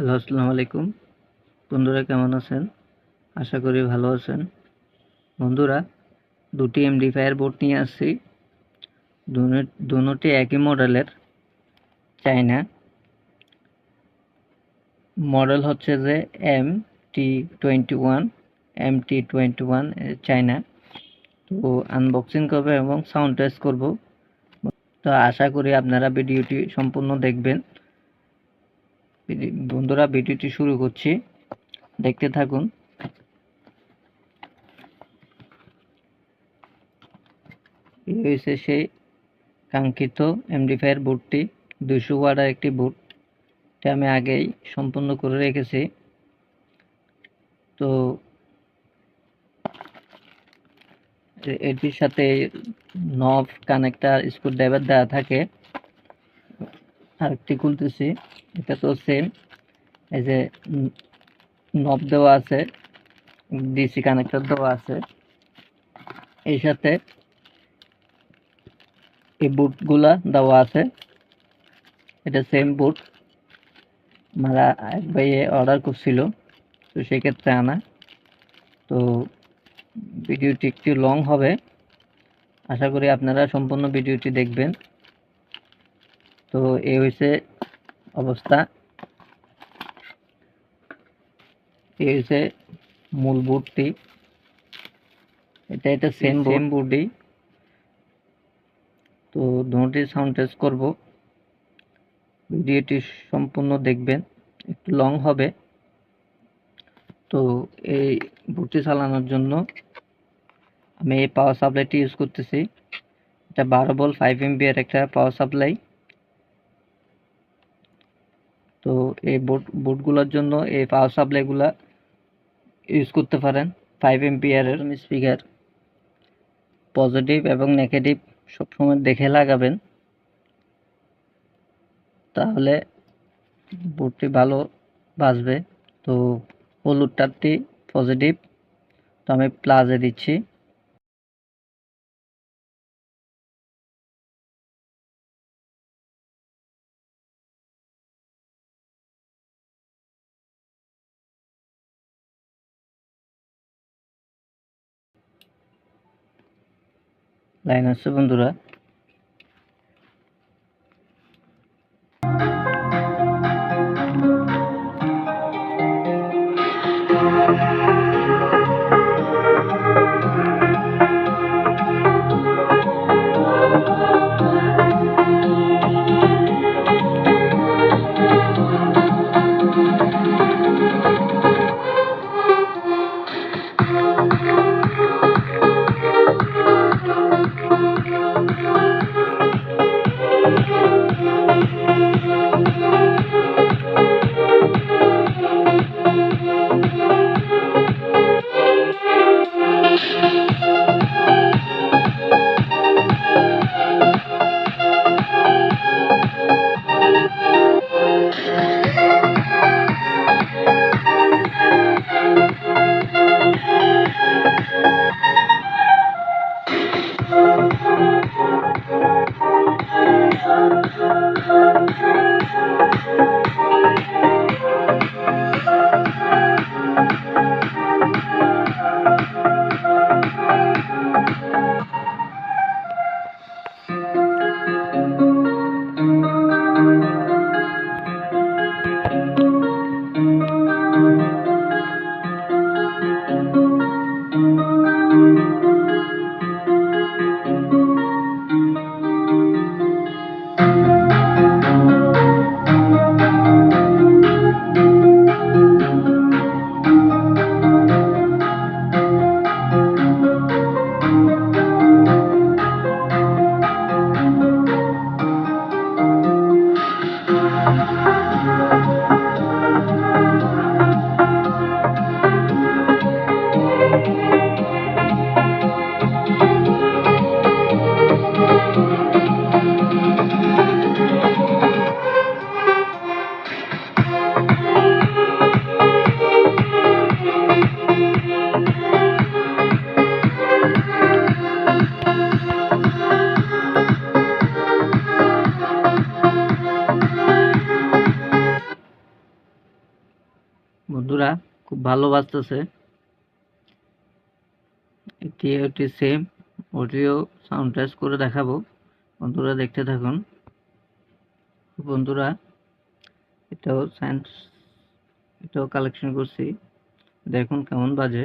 Hello, আসসালামু আলাইকুম। বন্ধুরা কেমন আছেন? আশা করি ভালো আছেন। বন্ধুরা, দুটি এমডি ফায়ার বোর্ড নিয়ে আসছি। দুটি একই মডেলের চাইনা মডেল হচ্ছে যে M T twenty one M T twenty one China তো আনবক্সিং করব এবং সাউন্ড টেস্ট করব। তো আশা করি আপনারা ভিডিওটি সম্পূর্ণ দেখবেন। বন্ধুরা, ভিডিওটি শুরু করছি। দেখতে থাকুন। এই সেই কাঙ্ক্ষিত এমডিফায়ার বোর্ডটি দুশো ওয়াটের একটি বোর্ড এটা আমি আগেই সম্পূর্ণ করে রেখেছি। তো এটির সাথে নব কানেক্টার স্ক্রু ড্রাইভার দেওয়া থাকে। আরেকটি খুলতেছি। এটা তো সেম এই যে নব দেওয়া আছে ডিসি কানেক্টর দেওয়া আছে। এই সাথে এই বুটগুলা দেওয়া আছে। এটা সেম বুট। আমরা এক ভাইয়ে অর্ডার করছিল, তো সেক্ষেত্রে আনা। তো ভিডিওটি একটু লং হবে। আশা করি আপনারা সম্পূর্ণ ভিডিওটি দেখবেন। তো এই হয়েছে অবস্থা। এই হয়েছে মূল বোর্ডটি। এটা এটা সেম সেম বোর্ডই তো দুটি সাউন্ড টেস্ট করব। ভিডিওটি সম্পূর্ণ দেখবেন। একটু লং হবে। তো এই বোর্ডটি চালানোর জন্য আমি এই পাওয়ার সাপ্লাইটি ইউজ করতেছি। এটা বারো বল ফাইভ এমবিআর একটা পাওয়ার সাপ্লাই তো এই বোর্ড বোর্ডগুলোর জন্য এই পাওয়ার সাপ্লাইগুলা ইউজ করতে পারেন। ফাইভ এমপিয়ারের স্পিকার পজিটিভ এবং নেগেটিভ সবসময় দেখে লাগাবেন। তাহলে বোর্ডটি ভালো বাজবে তো হলুদ তারটি পজিটিভ তো আমি প্লাজে দিচ্ছি। লাইন আছে বন্ধুরা ভালো বাজতেছে এটি ওটি সেম ওটিও সাউন্ড টেস্ট করে দেখাবো। বন্ধুরা দেখতে থাকুন। বন্ধুরা, এটাও সায়েন্স এটাও কালেকশন করছি। দেখুন কেমন বাজে।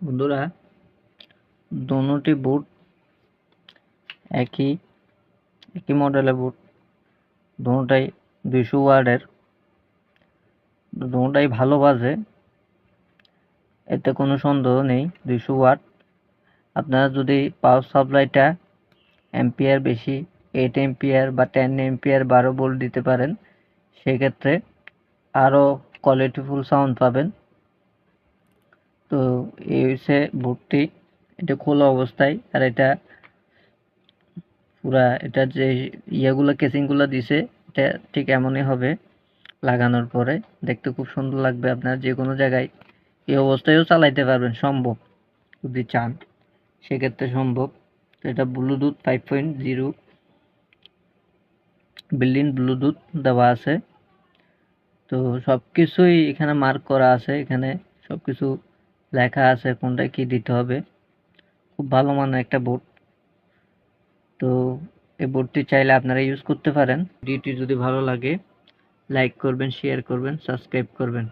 বন্ধুরা দোনোটি বুট একই একই মডেলের বুট দোনোটাই দুইশো ওয়ার্ডের। দোনোটাই ভালো বাজে, এতে কোনো সন্দেহ নেই, দুইশো ওয়াট আপনারা যদি পাওয়ার সাপ্লাইটা এম্পিয়ার বেশি এইট এম্পিয়ার বা টেন এম্পিয়ার বারো ভোল্ট দিতে পারেন, সেক্ষেত্রে আরও কোয়ালিটিফুল সাউন্ড পাবেন। তো এই হচ্ছে বোর্ডটি এটা খোলা অবস্থায়, আর এটা পুরা এটা যে ইয়েগুলো কেসিংগুলো দিছে, এটা ঠিক এমনই হবে লাগানোর পরে। দেখতে খুব সুন্দর লাগবে, আপনার যে কোনো জায়গায় এই অবস্থায়ও চালাইতে পারবেন, সম্ভব। যদি চান। সেক্ষেত্রে সম্ভব। তো এটা Bluetooth five point zero building Bluetooth দেওয়া আছে। তো সব কিছুই এখানে মার্ক করা আছে। এখানে সব কিছু লেখা আছে কোনটা কি দিতে হবে। খুব ভালো মানের একটা বোর্ড তো এই বোর্ডটি চাইলে আপনারা ইউজ করতে পারেন। ভিডিওটি যদি ভালো লাগে লাইক করবেন শেয়ার করবেন সাবস্ক্রাইব করবেন।